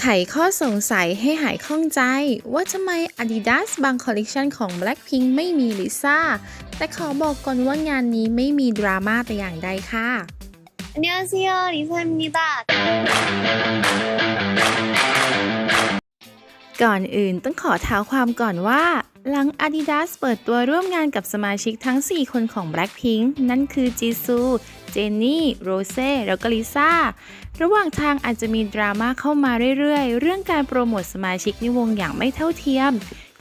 ไขข้อสงสัยให้หายข้องใจ ว่าทำไม Adidas บางคอลเลกชันของ Blackpink ไม่มีลิซ่า แต่ขอบอกก่อนว่างานนี้ไม่มีดราม่าแต่อย่างใดค่ะ 안녕하세요, 리사입니다. ก่อนอื่นต้องขอเท้าความก่อนว่า หลัง Adidas เปิดตัวร่วมงานกับสมาชิกทั้ง 4 คนของ Blackpink นั่นคือจีซู เจนนี่ โรเซ่ แล้วก็ลิซ่า ระหว่างทางอาจจะมีดราม่าเข้ามาเรื่อยๆ เรื่องการโปรโมทสมาชิกในวงอย่างไม่เท่าเทียม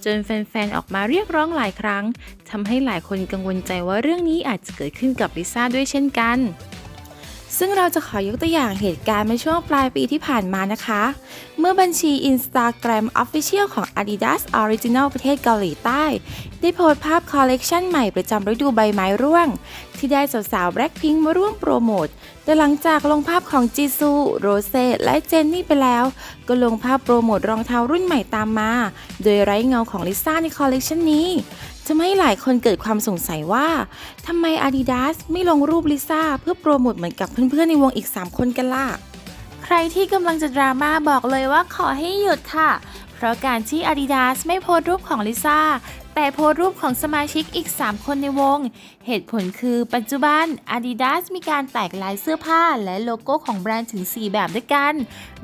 จนแฟนๆ ออกมาเรียกร้องหลายครั้ง ทำให้หลายคนกังวลใจว่าเรื่องนี้อาจจะเกิดขึ้นกับลิซ่าด้วยเช่นกัน ซึ่งเราจะขอยกตัวอย่างเหตุการณ์เมื่อช่วงปลายปีที่ผ่านมานะคะ เมื่อบัญชี Instagram Official ของ Adidas Original ประเทศเกาหลีใต้ ได้โพสต์ภาพคอลเลกชันใหม่ประจำฤดูใบไม้ร่วง ที่ได้สาวๆ Blackpink มาร่วมโปรโมท แต่หลังจากลงภาพของจีซู โรเซ และเจนนี่ไปแล้ว ก็ลงภาพโปรโมทรองเท้ารุ่นใหม่ตามมา โดยไร้เงาของลิซ่าในคอลเลกชันนี้ ทำให้หลายคนเกิดความสงสัยว่าทำไม Adidas ไม่ลงรูปลิซ่าเพื่อโปรโมทเหมือนกับเพื่อนๆในวงอีก 3 คนกันล่ะ ใครที่กำลังจะดราม่าบอกเลยว่าขอให้หยุดค่ะ เพราะการที่ Adidas ไม่โพสรูปของลิซ่า แต่โพสรูปของสมาชิกอีก 3 คนในวง เหตุผลคือปัจจุบัน Adidas มีการแตกลายเสื้อผ้าและโลโก้ของแบรนด์ถึง 4 แบบด้วยกัน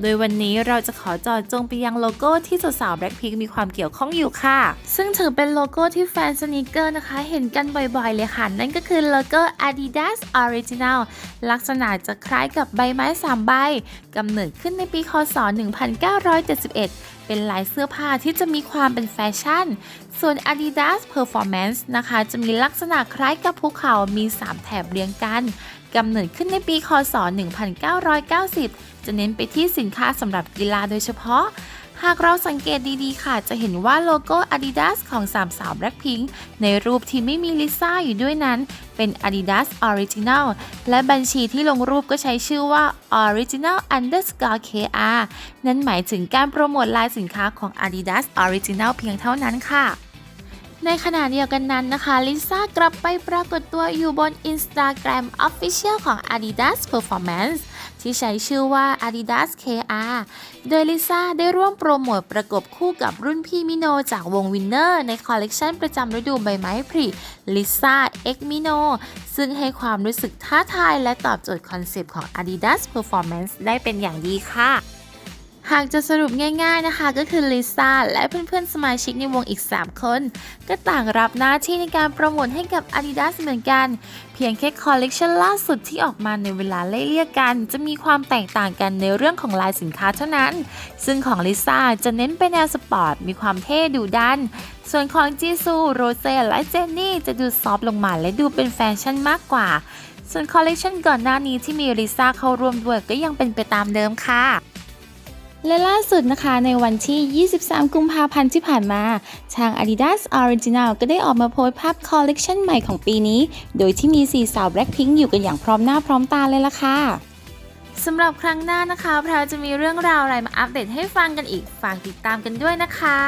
โดยวันนี้เราจะขอจอดจงไปยังโลโก้ที่สาวๆ Blackpink มีความเกี่ยวข้องอยู่ค่ะ ซึ่งถือเป็นโลโก้ที่แฟนสนิเกอร์นะคะ เห็นกันบ่อยๆ เลยค่ะ นั่นก็คือโลโก้ Adidas Original ลักษณะจะคล้ายกับใบไม้ 3 ใบกำเนิดขึ้นในปีคศ 1971 เป็นลายเสื้อผ้าที่จะมีความเป็นแฟชั่น ส่วน Adidas Performance นะคะ จะมีลักษณะคล้ายกับภูเขา มี 3 แถบเรียงกันกำเนิดขึ้นในปี คศ 1990 จะเน้นไปที่สินค้าสำหรับกีฬาโดยเฉพาะากเราสังเกตดีๆ ค่ะ จะเห็นว่าโลโก้ Adidas ของสามสาว Blackpink ในรูปที่ไม่มีลิซ่าอยู่ด้วยนั้น เป็น Adidas Original และบัญชีที่ลงรูปก็ใช้ชื่อว่า Original Underscore KR นั่นหมายถึงการโปรโมทลายสินค้าของ Adidas Original เพียงเท่านั้นค่ะ ในขณะเดียวกันนั้นนะคะ ลิซ่ากลับไปปรากฏตัวอยู่บน Instagram Official ของ Adidas Performance ที่ใช้ชื่อว่า Adidas KR โดยลิซ่าได้ร่วมโปรโมทประกบคู่กับรุ่นพี่มิโนจากวงวินเนอร์ในคอลเลกชันประจำฤดูใบไม้ผลิลิซ่า X Mino ซึ่งให้ความรู้สึกท้าทายและตอบโจทย์คอนเซปต์ของ Adidas Performance ได้เป็นอย่างดีค่ะ หากจะสรุปง่ายๆนะคะ ก็คือลิซ่าและเพื่อนๆสมาชิกในวงอีก 3 คน ก็ต่างรับหน้าที่ในการโปรโมทให้กับ Adidas เหมือนกัน เพียงแค่คอลเลกชันล่าสุดที่ออกมาในเวลาไล่เลี่ยกัน จะมีความแตกต่างกันในเรื่องของลายสินค้าเท่านั้น ซึ่งของลิซ่าจะเน้นไปแนวสปอร์ต มีความเท่ดุดัน ส่วนของจีซู โรเซ่และเจนนี่จะดูซอฟลงมาและดูเป็นแฟชั่นมากกว่า ส่วนคอลเลกชันก่อนหน้านี้ที่มีลิซ่าเข้าร่วมด้วยก็ยังเป็นไปตามเดิมค่ะ และล่าสุดนะคะในวันที่ 23 กุมภาพันธ์ที่ผ่านมาทาง Adidas Original ก็ได้ออกมาโพสต์ภาพคอลเลกชันใหม่ของปีนี้ โดยที่มี4สาว Blackpink อยู่กันอย่างพร้อมหน้าพร้อมตาเลยล่ะค่ะสำหรับครั้งหน้านะคะแพรวจะมีเรื่องราวอะไรมาอัปเดตให้ฟังกันอีก ฝากติดตามกันด้วยนะคะ